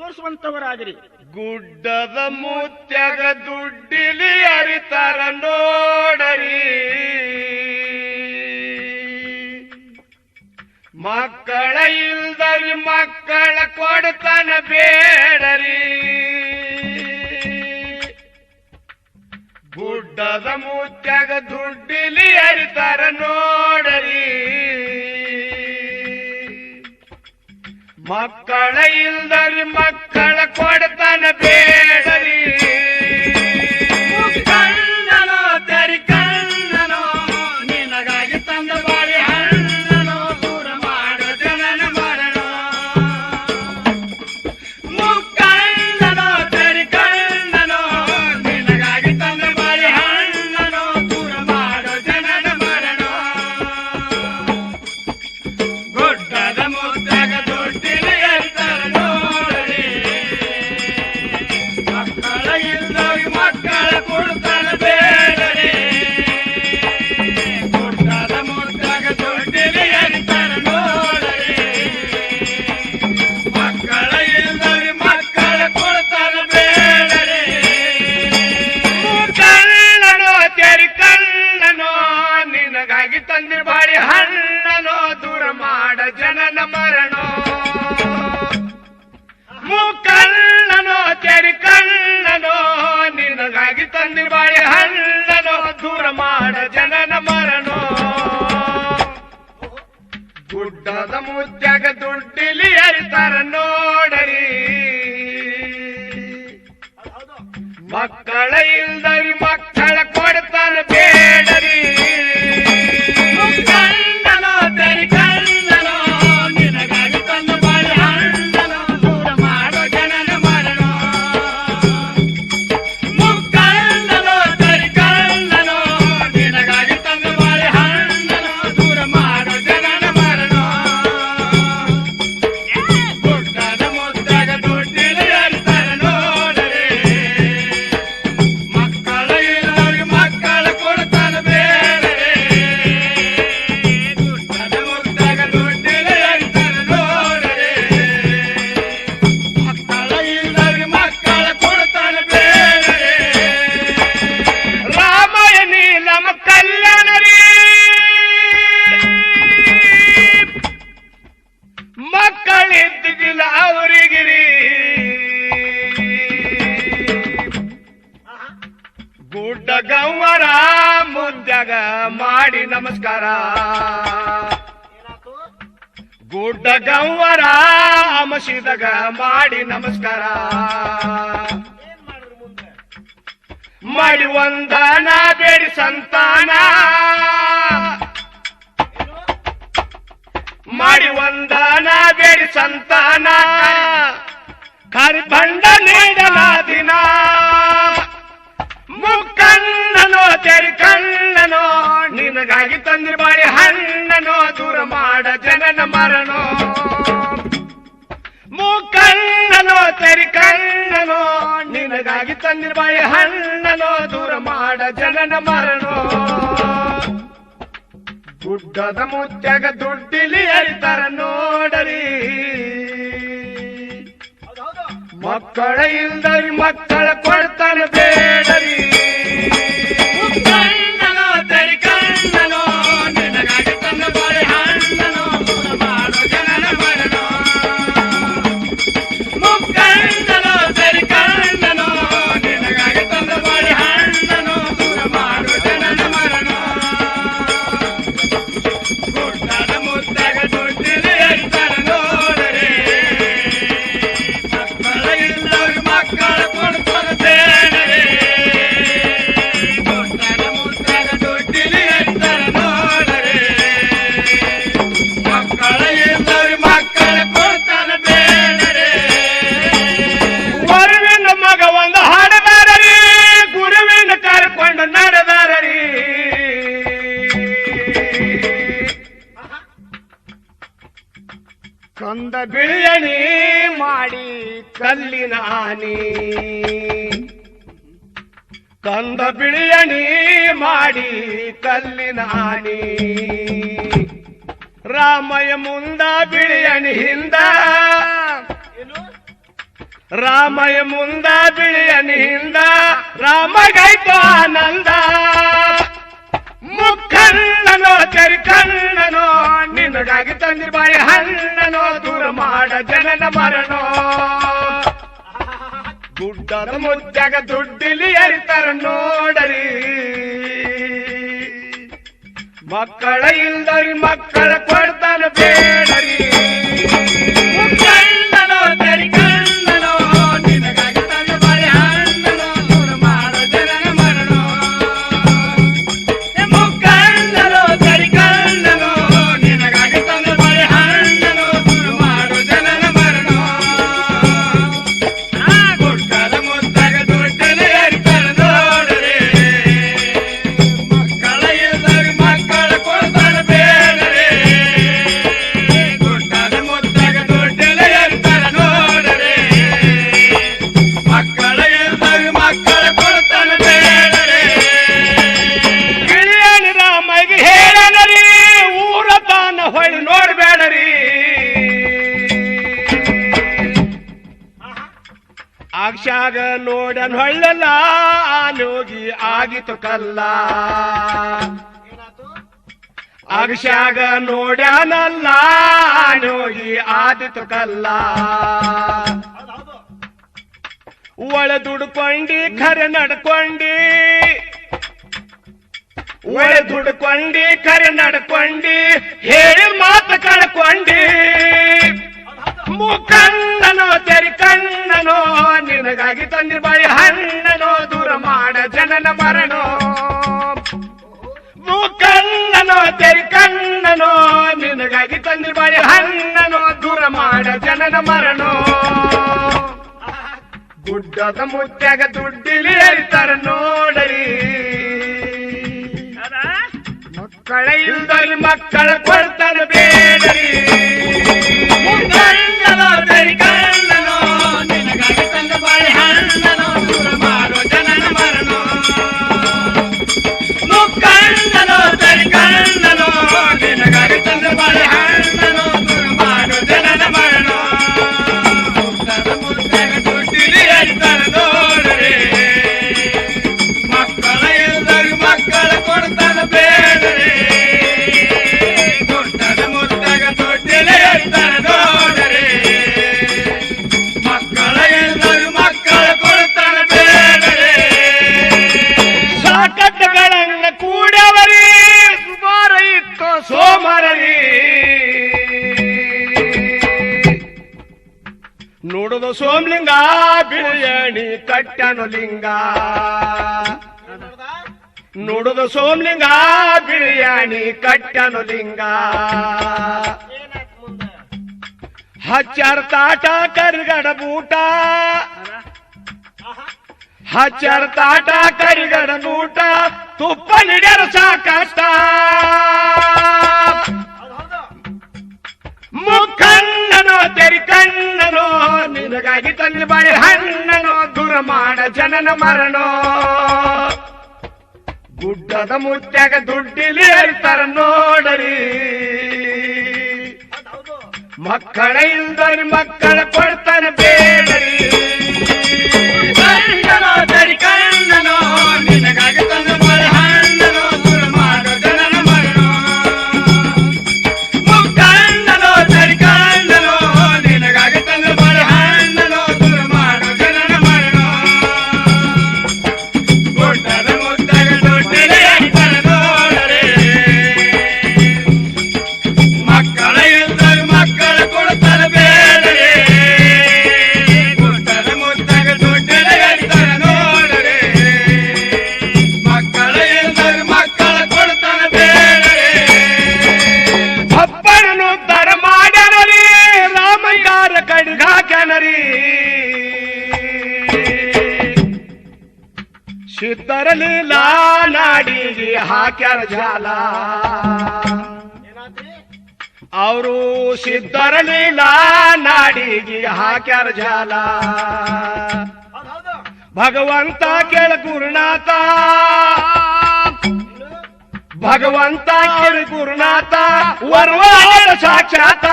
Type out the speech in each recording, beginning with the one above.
ತೋರಿಸುವಂತವರಾಗಿರಿ. ಗುಡ್ಡದ ಮೂತ್ಯಾಗ ದುಡ್ಡಿಲಿ ಅರಿತಾರ ನೋಡರಿ. ಮಕ್ಕಳ ಇಲ್ದರಿ ಮಕ್ಕಳ ಕೊಡ್ತಾನ ಬೇಡರಿ. ಗುಡ್ಡದ ಮುತ್ಯಾಗ ದುಡ್ಡಿಲಿ ಅರಿತಾರ ನೋಡರಿ ಮಕ್ಕಳ ಇಲ್ದರಿ ಮಕ್ಕಳ ಕೊಡ್ತಾನ ಬೇಡರಿ ನಿನಗಾಗಿ ತಂದಿ ಬಾಳಿ ಹಣ್ಣನೋ ದೂರ ಮಾಡ ಜನನ ಮರಣೋ. ಗುಡ್ಡದ ಮುತ್ಯಾಗ ದುಡ್ಡಿಲಿ ಅರಿತಾರ ನೋಡರಿ. ಮಕ್ಕಳ ಇಲ್ದರಿ ಮಕ್ಕಳ ಕೊಡ್ತಾನ ಮಕ್ಕಳಿದ್ದಿಲ್ಲ ಅವರಿಗಿರಿ. ಗುಡ್ಡ ಗವ್ವರ ಮುದ್ದಗ ಮಾಡಿ ನಮಸ್ಕಾರ. ಗುಡ್ಡ ಗವ್ವರ ಅಮಸಿದಾಗ ಮಾಡಿ ನಮಸ್ಕಾರ. ಮಾಡಿ ಒಂದಾನ ಬೇಡಿ ಸಂತಾನ. ಸಂತಾನ. ಕರ್ಭಂಡ ನೀಡಲ ದಿನ ಮುಕ್ಕಣ್ಣನೋ ತೆರಿ ಕಣ್ಣನೋ ನಿನಗಾಗಿ ತಂದ್ರೆ ಬಾಳಿ ಹಣ್ಣನೋ, ದೂರ ಮಾಡ ಜನನ ಮರಣೋ. ಮುಕ್ಕಣ್ಣನೋ ತೆರಿ ಕಣ್ಣನೋ ನಿನಗಾಗಿ ತಂದ್ರೆ ಮಾಡಿ ಹಣ್ಣನೋ, ದೂರ ಮಾಡ ಜನನ ಮರಣೋ. ಗುಡ್ಡದ ಮುತ್ಯಾಗ ದುಡ್ಡಿಲಿ ಅರಿತಾರ ನೋಡರಿ ಮಕ್ಕಳ ಇಲ್ದರಿ ಮಕ್ಕಳ ಕೊಡ್ತಾನ ಬೇಡರಿ. ಕಂದ ಬಿಳಿಯಣಿ ಮಾಡಿ ಕಲ್ಲಿನ ಆನಿ. ಕಂದ ಬಿಳಿಯಣಿ ಮಾಡಿ ಕಲ್ಲಿನ ಆನಿ. ರಾಮಯ ಮುಂದ ಬಿಳಿಯಣಿ ಹಿಂದ. ರಾಮಯ ಮುಂದ ಬಿಳಿಯಣಿ ಹಿಂದ. ರಾಮಗೈತು ಆನಂದ. ಮುಖಣ್ಣನೋ ಕಣ್ಣನೋ ತಂದಿರ್ ಬಾಯಿ ಹಣ್ಣನೋ ದೂರ ಮಾಡ ಜನನ ಮರಣೋ. ಗುಡ್ಡದ ಮುದ್ದಾಗ ದುಡ್ಡಿಲಿ ಅರಿತಾರ ನೋಡರಿ. ಮಕ್ಕಳ ಇಲ್ದರಿ ಮಕ್ಕಳ ಕೊಡ್ತಾನ ಆಕ್ಷಾಗ ನೋಡನ್ ಹೊಳ್ಳಲ್ಲ ಆಲೋಗಿ ಆಗಿತು ಕಲ್ಲ. ಅಗಶಾಗ ನೋಡ್ಯಾನಲ್ಲ ನೋಗಿ ಆದಿತು ಕಲ್ಲ. ಒಳ ದುಡ್ಕೊಂಡಿ ಖರೆ ನಡ್ಕೊಂಡಿ. ಒಳ ದುಡ್ಕೊಂಡಿ ಕರೆ ನಡ್ಕೊಂಡಿ ಹೇಳಿ ಮಾತು ಕಳ್ಕೊಂಡಿ. ಮುಖಣ್ಣನೋ ತೆರಿ ಕಣ್ಣನೋ ನಿನಗಾಗಿ ತಂದಿ ಬಾಯಿ ಹಣ್ಣನೋ ದೂರ ಮಾಡ ಜನನ ಮರಣೋ. ಮುಖಂಡನೋ ತೆರಿ ಕಣ್ಣನೋ ನಿನಗಾಗಿ ತಂದಿ ಬಾಯಿ ಹಣ್ಣನೋ ದೂರ ಮಾಡ ಜನನ ಮರಣೋ. ಗುಡ್ಡದ ಮುತ್ಯಾಗ ದುಡ್ಡಿಲಿ ಹೇಳ್ತಾರ ನೋಡರಿ. ಮಕ್ಕಳ ಇಲ್ದಲ್ಲಿ ಮಕ್ಕಳ ಕೊಡ್ತಾನ ಬೇಡರಿ. ಮುಖಂಡನೋ ಬೆರಿಕಣ್ಣನೋ, ಸೋಮಲಿಂಗ ಬಿರಿಯಾನಿ ಕಟ್ಟನು ಲಿಂಗ. ನೋಡುದ ಸೋಮಲಿಂಗ ಬಿರಿಯಾನಿ ಕಟ್ಟನು ಲಿಂಗ. ಹಚ್ಚರ್ ತಾಟ ಕರಿಗಡ ಬೂಟ. ಹಚ್ಚರ್ ತಾಟ ಕರಿಗಡ ಬೂಟ. ತುಪ್ಪ ನಿಡ್ಯಾರ ಸಾಕಷ್ಟ. ಮುಖಣ್ಣನೋ ತೆರಿ ಕಣ್ಣನೋ, ನಿನಗಾಗಿ ತನ್ನ ಬಾಳಿ ಹಣ್ಣನೋ, ದೂರ ಮಾಡ ಜನನ ಮರಣೋ. ಗುಡ್ಡದ ಮುತ್ಯಾಗ ದುಡ್ಡಿಲಿ ಹೇಳ್ತಾರ ನೋಡರಿ. ಮಕ್ಕಳ ಇಲ್ದರಿ ಮಕ್ಕಳ ಕೊಡ್ತಾನೆ ಬೇಡರಿ. ಹಾಕ್ಯಾರ ಜಾಲ. ಅವರು ಸಿದ್ಧರ ಲೀಲಾ ನಾಡಿಗೆ ಹಾಕ್ಯಾರ ಜಾಲ. ಭಗವಂತ ಕೇಳ ಗುರುನಾಥ. ಭಗವಂತ ಕೇಳ ಗುರುನಾಥ. ವರ್ವಾದ ಸಾಕ್ಷಾತ.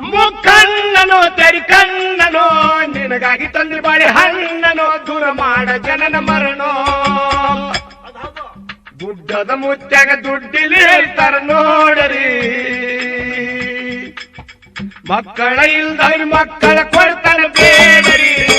ಮುಖಣ್ಣನೋ ತೆರಿ ಕಣ್ಣನೋ, ನಿನಗಾಗಿ ತಂದೆ ಬಾಳೆ ಹಣ್ಣನೋ, ದೂರ ಮಾಡ ಜನನ ಮರಣೋ. ಗುಡ್ಡದ ಮುಚ್ಚಾಗ ದುಡ್ಡಿಲಿ ಹೇಳ್ತಾರ ನೋಡರಿ. ಮಕ್ಕಳ ಇಲ್ದ ಮಕ್ಕಳ ಕೊಡ್ತಾನ ಬೇಡರಿ.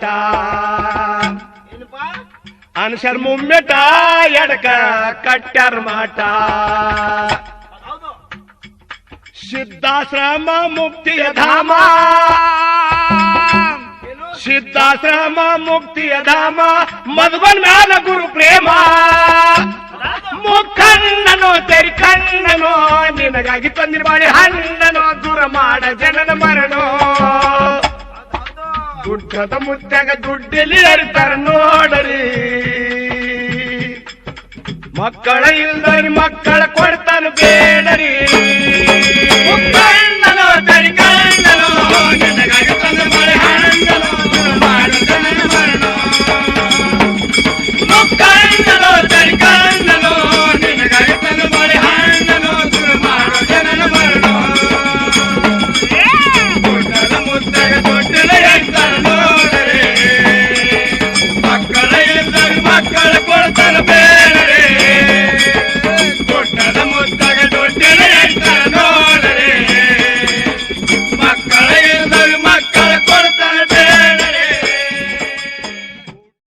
ಕಟ್ಟ್ಯಾರ ಅನುಸರ್ ಮುಮ್ಮೆಟ ಎಡಕ ಕಟ್ಟರ್ ಮಾಟ. ಸಿದ್ಧಾಶ್ರಮ ಮುಕ್ತಿಯ ಧಾಮ. ಸಿದ್ಧಾಶ್ರಮ ಮುಕ್ತಿಯ ಧಾಮ ಮಧುಬನ್ ಮ್ಯಾಲ ಗುರು ಪ್ರೇಮ. ಮುಖಣ್ಣನೋ ತೆರಿ ಕಣ್ಣನೋ ನಿನಗಾಗಿ ತಂದಿರ ಬಾಳಿ ಹಣ್ಣನೋ ದೂರ ಮಾಡ ಜನನ ಮರಣೋ. ದುಡ್ಡದ ಮುತ್ತಾಗ ದುಡ್ಡಲ್ಲಿ ಅರಿತಾರ ನೋಡರಿ ಮಕ್ಕಳ ಇಲ್ದರಿ ಮಕ್ಕಳ ಕೊಡ್ತಾನ ಬೇಡರಿ